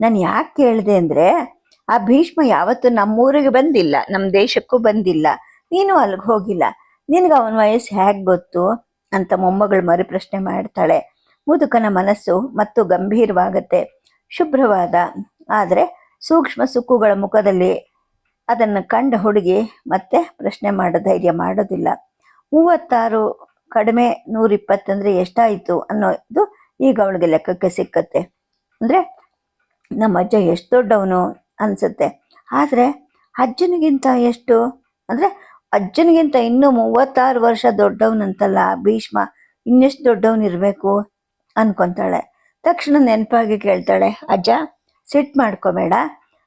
ನಾನು ಯಾಕೆ ಕೇಳಿದೆ ಅಂದರೆ, ಆ ಭೀಷ್ಮ ಯಾವತ್ತೂ ನಮ್ಮೂರಿಗೆ ಬಂದಿಲ್ಲ ನಮ್ಮ ದೇಶಕ್ಕೂ ಬಂದಿಲ್ಲ. ನೀನು ಅಲ್ಲಿಗೆ ಹೋಗಿಲ್ಲ. ನಿನಗೆ ಅವನ ವಯಸ್ಸು ಹೇಗೆ ಗೊತ್ತು? ಅಂತ ಮೊಮ್ಮಗಳು ಮರು ಪ್ರಶ್ನೆ ಮಾಡ್ತಾಳೆ. ಮುದುಕನ ಮನಸ್ಸು ಮತ್ತು ಗಂಭೀರವಾಗತ್ತೆ. ಶುಭ್ರವಾದ. ಆದರೆ ಸೂಕ್ಷ್ಮ ಸುಕ್ಕುಗಳ ಮುಖದಲ್ಲಿ ಅದನ್ನು ಕಂಡ ಹುಡುಗಿ ಮತ್ತೆ ಪ್ರಶ್ನೆ ಮಾಡೋ, ಧೈರ್ಯ ಮಾಡೋದಿಲ್ಲ. ಮೂವತ್ತಾರು, ಕಡಿಮೆ ನೂರಿಪ್ಪತ್ತಂದರೆ ಎಷ್ಟಾಯಿತು ಅನ್ನೋದು ಈಗ ಅವಳಿಗೆ ಲೆಕ್ಕಕ್ಕೆ ಸಿಕ್ಕತ್ತೆ. ಅಂದರೆ ನಮ್ಮ ಅಜ್ಜ ಎಷ್ಟು ದೊಡ್ಡವನು ಅನಿಸುತ್ತೆ. ಆದರೆ ಅಜ್ಜನಿಗಿಂತ ಎಷ್ಟು? ಅಂದರೆ ಅಜ್ಜನಿಗಿಂತ ಇನ್ನೂ ಮೂವತ್ತಾರು ವರ್ಷ ದೊಡ್ಡವನಂತಲ್ಲ, ಭೀಷ್ಮ ಇನ್ನೆಷ್ಟು ದೊಡ್ಡವನಿರಬೇಕು ಅನ್ಕೊತಾಳೆ. ತಕ್ಷಣ ನೆನಪಾಗಿ ಕೇಳ್ತಾಳೆ, ಅಜ್ಜ, ಸಿಟ್ಟು ಮಾಡ್ಕೋಬೇಡ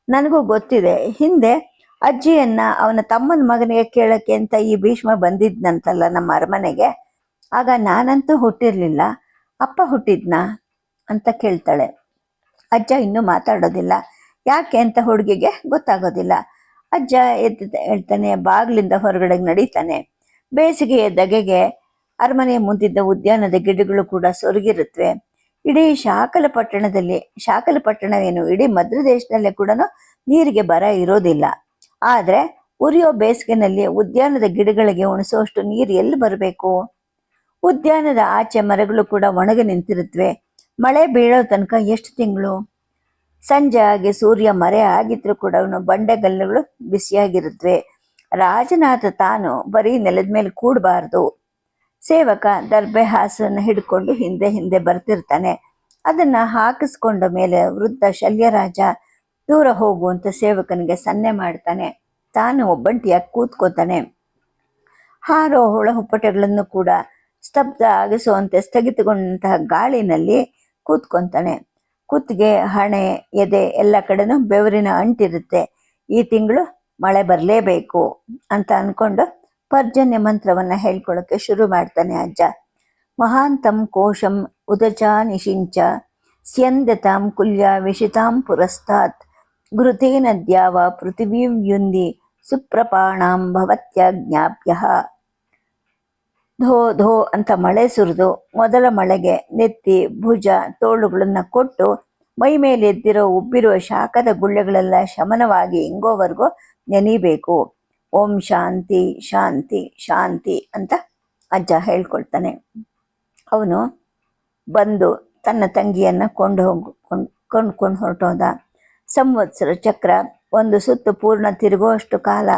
ನನಗೂ ಗೊತ್ತಿದೆ. ಹಿಂದೆ ಅಜ್ಜಿಯನ್ನು ಅವನ ತಮ್ಮನ ಮಗನಿಗೆ ಕೇಳೋಕ್ಕೆ ಅಂತ ಈ ಭೀಷ್ಮ ಬಂದಿದ್ದನಂತಲ್ಲ ನಮ್ಮ ಅರಮನೆಗೆ. ಆಗ ನಾನಂತೂ ಹುಟ್ಟಿರ್ಲಿಲ್ಲ. ಅಪ್ಪ ಹುಟ್ಟಿದ್ನಾ? ಅಂತ ಕೇಳ್ತಾಳೆ. ಅಜ್ಜ ಇನ್ನೂ ಮಾತಾಡೋದಿಲ್ಲ. ಯಾಕೆ ಅಂತ ಹುಡುಗಿಗೆ ಗೊತ್ತಾಗೋದಿಲ್ಲ. ಅಜ್ಜ ಎದ್ದು ಹೇಳ್ತಾನೆ, ಬಾಗಿಲಿಂದ ಹೊರಗಡೆ ನಡೀತಾನೆ. ಬೇಸಿಗೆಯ ದಗೆಗೆ ಅರಮನೆಯ ಮುಂದಿದ್ದ ಉದ್ಯಾನದ ಗಿಡಗಳು ಕೂಡ ಸೊರಗಿರುತ್ತವೆ ಇಡೀ ಶಾಕಲ ಪಟ್ಟಣದಲ್ಲಿ, ಶಾಕಲ ಪಟ್ಟಣವೇನು, ಇಡೀ ಮಧ್ಯ ದೇಶದಲ್ಲೇ ಕೂಡ ನೀರಿಗೆ ಬರ ಇರೋದಿಲ್ಲ. ಆದರೆ, ಉರಿಯೋ ಬೇಸಿಗೆನಲ್ಲಿ ಉದ್ಯಾನದ ಗಿಡಗಳಿಗೆ ಉಣಿಸುವಷ್ಟು ನೀರು ಎಲ್ಲಿ ಬರಬೇಕು? ಉದ್ಯಾನದ ಆಚೆ ಮರಗಳು ಕೂಡ ಒಣಗಿ ನಿಂತಿರುತ್ತವೆ ಮಳೆ ಬೀಳೋ ತನಕ ಎಷ್ಟು ತಿಂಗಳು? ಸಂಜೆ ಆಗಿ ಸೂರ್ಯ ಮರೆ ಆಗಿದ್ರು ಕೂಡ ಬಂಡೆಗಲ್ಲುಗಳು ಬಿಸಿಯಾಗಿರುತ್ತವೆ ರಾಜನಾಥ ತಾನು ಬರೀ ನೆಲದ ಮೇಲೆ ಕೂಡಬಾರ್ದು. ಸೇವಕ ದರ್ಬೆ ಹಾಸನ್ನು ಹಿಡ್ಕೊಂಡು ಹಿಂದೆ ಹಿಂದೆ ಬರ್ತಿರ್ತಾನೆ. ಅದನ್ನ ಹಾಕಿಸ್ಕೊಂಡ ಮೇಲೆ ವೃದ್ಧ ಶಲ್ಯರಾಜ, ದೂರ ಹೋಗುವಂತ ಸೇವಕನಿಗೆ ಸನ್ನೆ ಮಾಡ್ತಾನೆ. ತಾನು ಒಬ್ಬಂಟಿಯಾಗಿ ಕೂತ್ಕೋತಾನೆ. ಹಾರೋ ಹುಳ ಹುಪ್ಪಟೆಗಳನ್ನು ಕೂಡ ಸ್ತಬ್ಧ ಆಗಿಸುವಂತೆ ಸ್ಥಗಿತಗೊಂಡಂತಹ ಗಾಳಿನಲ್ಲಿ ಕೂತ್ಕೊಂತಾನೆ. ಕುತ್ತಿಗೆ ಹಣೆ, ಎದೆ ಎಲ್ಲ ಕಡೆನೂ ಬೆವರಿನ ಅಂಟಿರುತ್ತೆ. ಈ ತಿಂಗಳು ಮಳೆ ಬರಲೇಬೇಕು ಅಂತ ಅನ್ಕೊಂಡು ಪರ್ಜನ್ಯ ಮಂತ್ರವನ್ನ ಹೇಳ್ಕೊಳ್ಳೋಕ್ಕೆ ಶುರು ಮಾಡ್ತಾನೆ ಅಜ್ಜ. ಮಹಾಂತಂ ಕೋಶಂ ಉದಚ ನಿಶಿಂಚ, ಸ್ಯಂದತಾಂ ಕುಲ್ಯ ವಿಷಿತಾಂ ಪುರಸ್ತಾತ್ ಘೃತೇನ ದ್ಯಾವ ಪೃಥಿವೀಂ ಯುಂದಿ ಸುಪ್ರಪಾಣಾಂ ಭವತ್ಯ ಜ್ಞಾಪ್ಯ ಧೋ ಧೋ ಅಂತ ಮಳೆ ಸುರಿದು ಮೊದಲ ಮಳೆಗೆ ನೆತ್ತಿ ಭುಜ ತೋಳುಗಳನ್ನು ಕೊಟ್ಟು ಮೈ ಮೇಲೆ ಎದ್ದಿರೋ ಉಬ್ಬಿರುವ ಶಾಖದ ಗುಳ್ಳೆಗಳೆಲ್ಲ ಶಮನವಾಗಿ ಇಂಗೋವರೆಗೂ ನೆನೀಬೇಕು. ಓಂ ಶಾಂತಿ ಶಾಂತಿ ಶಾಂತಿ ಅಂತ ಅಜ್ಜ ಹೇಳ್ಕೊಳ್ತಾನೆ. ಅವನು ಬಂದು ತನ್ನ ತಂಗಿಯನ್ನು ಕೊಂಡು ಹೋಗ, ಕೊಂಡ್ ಕೊಂಡ್ಕೊಂಡು ಹೊರಟೋದ. ಸಂವತ್ಸರ ಚಕ್ರ, ಒಂದು ಸುತ್ತು ಪೂರ್ಣ ತಿರುಗುವಷ್ಟು ಕಾಲ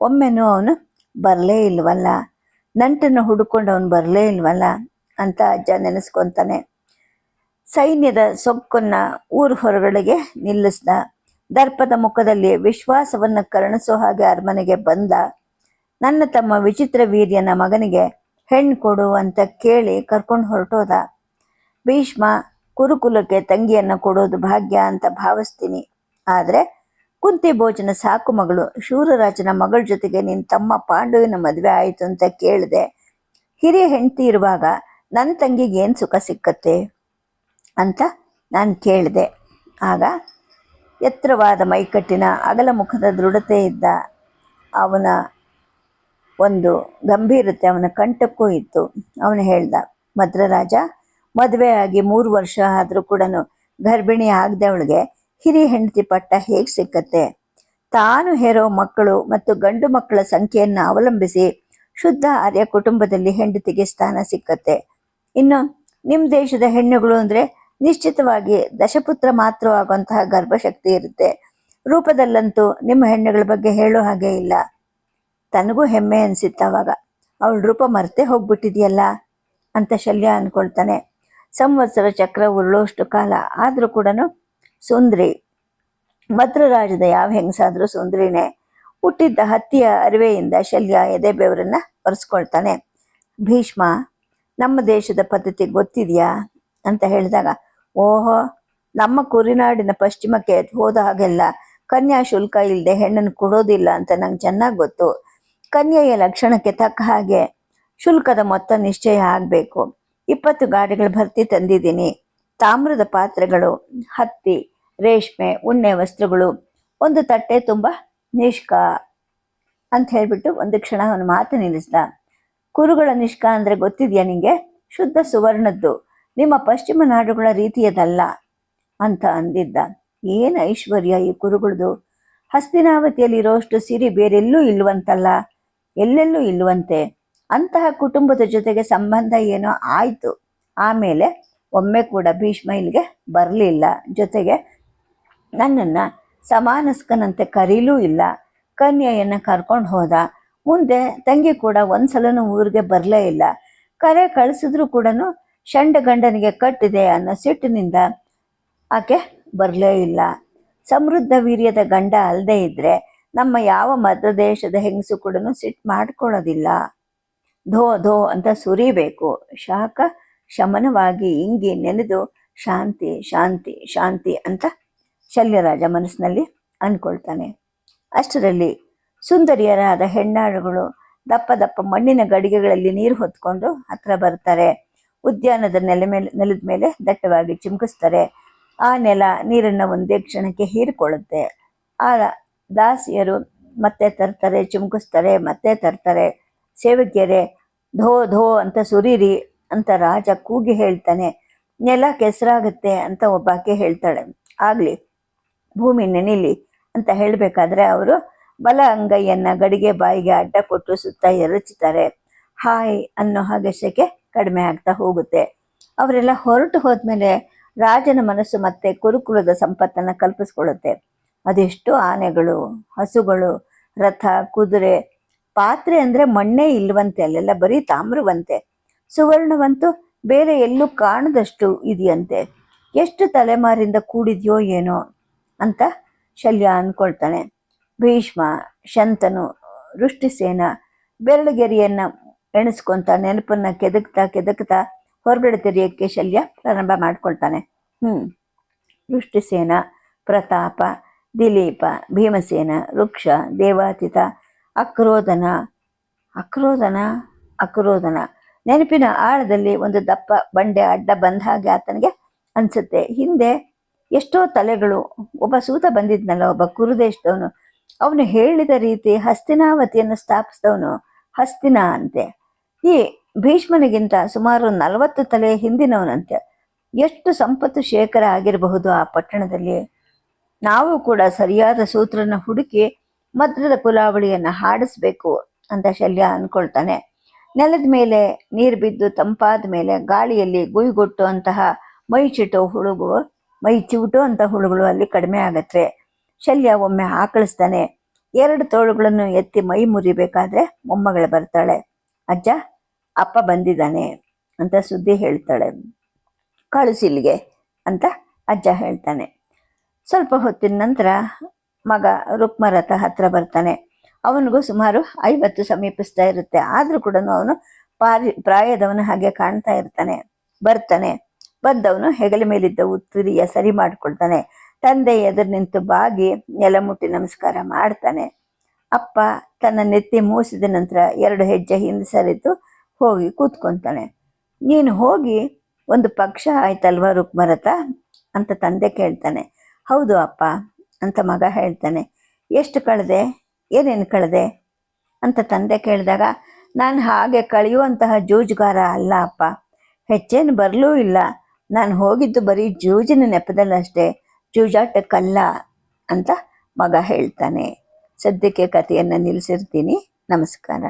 ಒಮ್ಮೆನೂ ಅವನು ಬರಲೇ ಇಲ್ವಲ್ಲ. ನಂಟನ್ನು ಹುಡುಕೊಂಡು ಅವನು ಬರಲೇ ಇಲ್ವಲ್ಲ ಅಂತ ಅಜ್ಜ ನೆನೆಸ್ಕೊತಾನೆ. ಸೈನ್ಯದ ಸೊಕ್ಕನ್ನ ಊರು ಹೊರಗಡೆಗೆ ನಿಲ್ಲಿಸ್ದ. ದರ್ಪದ ಮುಖದಲ್ಲಿ ವಿಶ್ವಾಸವನ್ನ ಕರುಣಿಸೋ ಹಾಗೆ ಅರಮನೆಗೆ ಬಂದ. ನನ್ನ ತಮ್ಮ ವಿಚಿತ್ರ ವೀರ್ಯನ ಮಗನಿಗೆ ಹೆಣ್ಣು ಕೊಡು ಅಂತ ಕೇಳಿ ಕರ್ಕೊಂಡು ಹೊರಟೋದ. ಭೀಷ್ಮ, ಕುರುಕುಲಕ್ಕೆ ತಂಗಿಯನ್ನು ಕೊಡೋದು ಭಾಗ್ಯ ಅಂತ ಭಾವಿಸ್ತೀನಿ. ಆದ್ರೆ ಕುಂತಿ ಭೋಜನ ಸಾಕು ಮಗಳು. ಶೂರರಾಜನ ಮಗಳ ಜೊತೆಗೆ ನಿನ್ನ ತಮ್ಮ ಪಾಂಡುವಿನ ಮದುವೆ ಆಯಿತು ಅಂತ ಕೇಳಿದೆ. ಹಿರಿಯ ಹೆಂಡತಿ ಇರುವಾಗ ನನ್ನ ತಂಗಿಗೆ ಏನು ಸುಖ ಸಿಕ್ಕತ್ತೆ? ಅಂತ ನಾನು ಕೇಳಿದೆ. ಆಗ ಎತ್ತರವಾದ ಮೈಕಟ್ಟಿನ ಅಗಲ ಮುಖದ ದೃಢತೆ ಇದ್ದ ಅವನ ಒಂದು ಗಂಭೀರತೆ ಅವನ ಕಂಠಕ್ಕೂ ಇತ್ತು. ಅವನು ಹೇಳ್ದ ಮದ್ರರಾಜ ಮದುವೆ ಆಗಿ ಮೂರು ವರ್ಷ ಆದರೂ ಕೂಡ ಗರ್ಭಿಣಿ ಆಗದೆ ಅವಳಿಗೆ ಹಿರಿಯ ಹೆಂಡತಿ ಪಟ್ಟ ಹೇಗೆ ಸಿಕ್ಕತ್ತೆ? ತಾನು ಹೇರೋ ಮಕ್ಕಳು ಮತ್ತು ಗಂಡು ಮಕ್ಕಳ ಸಂಖ್ಯೆಯನ್ನು ಅವಲಂಬಿಸಿ ಶುದ್ಧ ಆರ್ಯ ಕುಟುಂಬದಲ್ಲಿ ಹೆಂಡತಿಗೆ ಸ್ಥಾನ ಸಿಕ್ಕತ್ತೆ. ಇನ್ನು ನಿಮ್ಮ ದೇಶದ ಹೆಣ್ಣುಗಳು ಅಂದರೆ ನಿಶ್ಚಿತವಾಗಿ ದಶಪುತ್ರ ಮಾತ್ರ ಆಗುವಂತಹ ಗರ್ಭಶಕ್ತಿ ಇರುತ್ತೆ. ರೂಪದಲ್ಲಂತೂ ನಿಮ್ಮ ಹೆಣ್ಣುಗಳ ಬಗ್ಗೆ ಹೇಳೋ ಹಾಗೆ ಇಲ್ಲ. ತನಗೂ ಹೆಮ್ಮೆ ಅನಿಸಿತ್ತು ಅವಾಗ. ಅವಳ ರೂಪ ಮರೆತೇ ಹೋಗ್ಬಿಟ್ಟಿದೆಯಲ್ಲ ಅಂತ ಶಲ್ಯ ಅನ್ಕೊಳ್ತಾನೆ. ಸಂವತ್ಸರ ಚಕ್ರ ಉರುಳೋಷ್ಟು ಕಾಲ ಆದರೂ ಕೂಡ ಸುಂದ್ರಿ. ಮದ್ರ ರಾಜ್ಯದ ಯಾವ ಹೆಂಗಸಾದ್ರೂ ಸುಂದ್ರಿನೇ ಹುಟ್ಟಿದ್ದ ಹತ್ತಿಯ ಅರಿವೆಯಿಂದ ಶಲ್ಯ, ಎದೆ ಬೆವರನ್ನ ಒರೆಸ್ಕೊಳ್ತಾನೆ. ಭೀಷ್ಮ, ನಮ್ಮ ದೇಶದ ಪದ್ಧತಿ ಗೊತ್ತಿದೆಯಾ? ಅಂತ ಹೇಳಿದಾಗ, ಓಹೋ, ನಮ್ಮ ಕುರಿನಾಡಿನ ಪಶ್ಚಿಮಕ್ಕೆ ಹೋದ ಹಾಗೆಲ್ಲ ಕನ್ಯಾ ಶುಲ್ಕ ಇಲ್ಲದೆ ಹೆಣ್ಣನ್ನು ಕೊಡೋದಿಲ್ಲ ಅಂತ ನಂಗೆ ಚೆನ್ನಾಗಿ ಗೊತ್ತು. ಕನ್ಯೆಯ ಲಕ್ಷಣಕ್ಕೆ ತಕ್ಕ ಹಾಗೆ ಶುಲ್ಕದ ಮೊತ್ತ ನಿಶ್ಚಯ ಆಗಬೇಕು. ಇಪ್ಪತ್ತು ಗಾಡಿಗಳು ಭರ್ತಿ ತಂದಿದ್ದೀನಿ. ತಾಮ್ರದ ಪಾತ್ರೆಗಳು, ಹತ್ತಿ, ರೇಷ್ಮೆ, ಉಣ್ಣೆ ವಸ್ತ್ರಗಳು, ಒಂದು ತಟ್ಟೆ ತುಂಬ ನಿಷ್ಕ ಅಂತ ಹೇಳ್ಬಿಟ್ಟು ಒಂದು ಕ್ಷಣ ಅವನು ಮಾತು ನಿಲ್ಲಿಸ್ದ. ಕುರುಗಳ ನಿಷ್ಕ ಅಂದ್ರೆ ಗೊತ್ತಿದೆಯಾ ನಿಂಗೆ? ಶುದ್ಧ ಸುವರ್ಣದ್ದು. ನಿಮ್ಮ ಪಶ್ಚಿಮ ನಾಡುಗಳ ರೀತಿಯದಲ್ಲ ಅಂತ ಅಂದಿದ್ದ. ಏನು ಐಶ್ವರ್ಯ ಈ ಕುರುಗಳದು? ಹಸ್ತಿನಾವತಿಯಲ್ಲಿ ಇರೋಷ್ಟು ಸಿರಿ ಬೇರೆಲ್ಲೂ ಇಲ್ವಂತಲ್ಲ? ಎಲ್ಲೆಲ್ಲೂ ಇಲ್ವಂತೆ? ಅಂತಹ ಕುಟುಂಬದ ಜೊತೆಗೆ ಸಂಬಂಧ ಏನೋ ಆಯಿತು. ಆಮೇಲೆ ಒಮ್ಮೆ ಕೂಡ ಭೀಷ್ಮ ಇಲ್ಲಿಗೆ ಬರಲಿಲ್ಲ. ಜೊತೆಗೆ ನನ್ನನ್ನು ಸಮಾನಸ್ಕನಂತೆ ಕರೀಲೂ ಇಲ್ಲ. ಕನ್ಯೆಯನ್ನು ಕರ್ಕೊಂಡು ಹೋದ. ಮುಂದೆ ತಂಗಿ ಕೂಡ ಒಂದ್ಸಲನೂ ಊರಿಗೆ ಬರಲೇ ಇಲ್ಲ. ಕರೆ ಕಳಿಸಿದ್ರೂ ಕೂಡ ಷಂಡ ಗಂಡನಿಗೆ ಕಟ್ಟಿದೆ ಅನ್ನೋ ಸಿಟ್ಟಿನಿಂದ ಆಕೆ ಬರಲೇ ಇಲ್ಲ. ಸಮೃದ್ಧ ವೀರ್ಯದ ಗಂಡ ಅಲ್ಲದೆ ಇದ್ರೆ ನಮ್ಮ ಯಾವ ಮಧ್ಯ ದೇಶದ ಹೆಂಗಸು ಕೂಡ ಸಿಟ್ಟು ಮಾಡ್ಕೊಳ್ಳೋದಿಲ್ಲ. ಧೋ ಧೋ ಅಂತ ಸುರಿಬೇಕು. ಶಾಖ ಶಮನವಾಗಿ ಇಂಗಿ ನೆನೆದು ಶಾಂತಿ ಶಾಂತಿ ಶಾಂತಿ ಅಂತ ಶಲ್ಯರಾಜ ಮನಸ್ಸಿನಲ್ಲಿ ಅಂದ್ಕೊಳ್ತಾನೆ. ಅಷ್ಟರಲ್ಲಿ ಸುಂದರಿಯರಾದ ಹೆಣ್ಣಾಳುಗಳು ದಪ್ಪ ದಪ್ಪ ಮಣ್ಣಿನ ಗಡಿಗೆಗಳಲ್ಲಿ ನೀರು ಹೊತ್ಕೊಂಡು ಹತ್ರ ಬರ್ತಾರೆ. ಉದ್ಯಾನದ ನೆಲೆ ಮೇಲೆ, ನೆಲದ ಮೇಲೆ ದಟ್ಟವಾಗಿ ಚಿಮುಕಿಸ್ತಾರೆ. ಆ ನೆಲ ನೀರನ್ನು ಒಂದೇ ಕ್ಷಣಕ್ಕೆ ಹೀರಿಕೊಳ್ಳುತ್ತೆ. ಆ ದಾಸಿಯರು ಮತ್ತೆ ತರ್ತಾರೆ, ಚಿಮುಕಿಸ್ತಾರೆ, ಮತ್ತೆ ತರ್ತಾರೆ. ಸೇವಕಿಯರೇ, ಧೋ ಧೋ ಅಂತ ಸುರೀರಿ ಅಂತ ರಾಜ ಕೂಗಿ ಹೇಳ್ತಾನೆ, ನೆಲ ಕೆಸರಾಗುತ್ತೆ ಅಂತ ಒಬ್ಬಾಕೆ ಹೇಳ್ತಾಳೆ. ಆಗಲಿ, ಭೂಮಿ ನೆನಿಲಿ ಅಂತ ಹೇಳಬೇಕಾದ್ರೆ ಅವರು ಬಲ ಅಂಗೈಯನ್ನ ಗಡಿಗೆ ಬಾಯಿಗೆ ಅಡ್ಡ ಕೊಟ್ಟು ಸುತ್ತ ಎರಚುತ್ತಾರೆ ಹಾಯ್ ಅನ್ನೋ ಹಾಗೆ ಸೆಕೆ ಕಡಿಮೆ ಆಗ್ತಾ ಹೋಗುತ್ತೆ. ಅವರೆಲ್ಲ ಹೊರಟು ಹೋದ್ಮೇಲೆ ರಾಜನ ಮನಸ್ಸು ಮತ್ತೆ ಕುರುಕುಲದ ಸಂಪತ್ತನ್ನು ಕಲ್ಪಿಸ್ಕೊಳ್ಳುತ್ತೆ. ಅದೆಷ್ಟು ಆನೆಗಳು, ಹಸುಗಳು, ರಥ, ಕುದುರೆ, ಪಾತ್ರೆ ಅಂದ್ರೆ ಮಣ್ಣೇ ಇಲ್ವಂತೆ, ಅಲ್ಲೆಲ್ಲ ಬರೀ ತಾಮ್ರವಂತೆ. ಸುವರ್ಣವಂತೂ ಬೇರೆ ಎಲ್ಲೂ ಕಾಣದಷ್ಟು ಇದೆಯಂತೆ. ಎಷ್ಟು ತಲೆಮಾರಿಂದ ಕೂಡಿದೆಯೋ ಏನೋ ಅಂತ ಶಲ್ಯ ಅನ್ಕೊಳ್ತಾನೆ. ಭೀಷ್ಮ, ಶಂತನು ಋಷ್ಟಿಸೇನ ಬೆರಳುಗೆರೆಯನ್ನ ಎಣಿಸ್ಕೊಂತ ನೆನಪನ್ನ ಕೆದಕ್ತಾ ಕೆದಕ್ತಾ ಹೊರಗಡೆ ತೆರೆಯೋಕ್ಕೆ ಶಲ್ಯ ಪ್ರಾರಂಭ ಮಾಡ್ಕೊಳ್ತಾನೆ. ಹ್ಞೂ ಋಷ್ಟಿಸೇನ ಪ್ರತಾಪ, ದಿಲೀಪ, ಭೀಮಸೇನ, ವೃಕ್ಷ, ದೇವಾತೀತ, ಅಕ್ರೋಧನ ಅಕ್ರೋಧನ ಅಕ್ರೋಧನ. ನೆನಪಿನ ಆಳದಲ್ಲಿ ಒಂದು ದಪ್ಪ ಬಂಡೆ ಅಡ್ಡ ಬಂದ ಹಾಗೆ ಆತನಿಗೆ ಅನ್ಸುತ್ತೆ. ಹಿಂದೆ ಎಷ್ಟೋ ತಲೆಗಳು, ಒಬ್ಬ ಸೂತ ಬಂದಿದ್ನಲ್ಲ, ಒಬ್ಬ ಕುರುದೇಶದವನು ಅವನು ಹೇಳಿದ ರೀತಿ ಹಸ್ತಿನಾವತಿಯನ್ನು ಸ್ಥಾಪಿಸಿದವನು ಹಸ್ತಿನ ಅಂತೆ ಈ ಭೀಷ್ಮನಿಗಿಂತ ಸುಮಾರು ನಲವತ್ತು ತಲೆ ಹಿಂದಿನವನಂತೆ. ಎಷ್ಟು ಸಂಪತ್ತು ಶೇಖರ ಆಗಿರಬಹುದು ಆ ಪಟ್ಟಣದಲ್ಲಿ? ನಾವು ಕೂಡ ಸರಿಯಾದ ಸೂತ್ರನ ಹುಡುಕಿ ಮದ್ರದ ಪುಲಾವಳಿಯನ್ನು ಹಾಡಿಸ್ಬೇಕು ಅಂತ ಶಲ್ಯ ಅನ್ಕೊಳ್ತಾನೆ. ನೆಲದ ಮೇಲೆ ನೀರು ಬಿದ್ದು ತಂಪಾದ ಮೇಲೆ ಗಾಳಿಯಲ್ಲಿ ಗುಯ್ಗೊಟ್ಟುವಂತಹ ಮೈ ಚಿಟೋ ಹುಳುಗು, ಮೈ ಚಿವುಟೋ ಅಂತ ಹುಳುಗಳು ಅಲ್ಲಿ ಕಡಿಮೆ ಆಗತ್ತೆ. ಶಲ್ಯ ಒಮ್ಮೆ ಆಕಳಿಸ್ತಾನೆ ಎರಡು ತೋಳುಗಳನ್ನು ಎತ್ತಿ ಮೈ ಮುರಿಬೇಕಾದ್ರೆ ಮೊಮ್ಮಗಳು ಬರ್ತಾಳೆ. ಅಜ್ಜ, ಅಪ್ಪ ಬಂದಿದ್ದಾನೆ ಅಂತ ಸುದ್ದಿ ಹೇಳ್ತಾಳೆ. ಕಳಿಸಿಲ್ಗೆ ಅಂತ ಅಜ್ಜ ಹೇಳ್ತಾನೆ. ಸ್ವಲ್ಪ ಹೊತ್ತಿನ ನಂತರ ಮಗ ರುಕ್ಮರಥ ಹತ್ರ ಬರ್ತಾನೆ. ಅವನಿಗೂ ಸುಮಾರು ಐವತ್ತು ಸಮೀಪಿಸ್ತಾ ಇರುತ್ತೆ. ಆದರೂ ಕೂಡ ಅವನು ಪಾರಿ, ಪ್ರಾಯದವನು ಹಾಗೆ ಕಾಣ್ತಾ ಇರ್ತಾನೆ, ಬರ್ತಾನೆ. ಬಂದವನು ಹೆಗಲ ಮೇಲಿದ್ದ ಉತ್ತುರಿಯ ಸರಿ ಮಾಡ್ಕೊಳ್ತಾನೆ. ತಂದೆ ಎದುರು ನಿಂತು ಬಾಗಿ ನೆಲ ಮುಟ್ಟಿ ನಮಸ್ಕಾರ ಮಾಡ್ತಾನೆ. ಅಪ್ಪ ತನ್ನ ನೆತ್ತಿ ಮೂಸಿದ ನಂತರ ಎರಡು ಹೆಜ್ಜೆ ಹಿಂದೆ ಸರಿತು ಹೋಗಿ ಕೂತ್ಕೊತಾನೆ. ನೀನು ಹೋಗಿ ಒಂದು ಪಕ್ಷ ಆಯ್ತಲ್ವಾ ರುಕ್ಮರತ? ಅಂತ ತಂದೆ ಕೇಳ್ತಾನೆ. ಹೌದು ಅಪ್ಪ, ಅಂತ ಮಗ ಹೇಳ್ತಾನೆ. ಎಷ್ಟು ಕಳೆದೆ? ಏನೇನು ಕಳೆದೆ? ಅಂತ ತಂದೆ ಕೇಳಿದಾಗ, ನಾನು ಹಾಗೆ ಕಳೆಯುವಂತಹ ಜೂಜುಗಾರ ಅಲ್ಲ ಅಪ್ಪ. ಹೆಚ್ಚೇನು ಬರಲೂ ಇಲ್ಲ. ನಾನು ಹೋಗಿದ್ದು ಬರೀ ಜೂಜಿನ ನೆಪದಲ್ಲಷ್ಟೇ ಜೂಜಾಟಕ್ಕಲ್ಲ ಅಂತ ಮಗ ಹೇಳ್ತಾನೆ. ಸದ್ಯಕ್ಕೆ ಕಥೆಯನ್ನು ನಿಲ್ಲಿಸಿರ್ತೀನಿ ನಮಸ್ಕಾರ.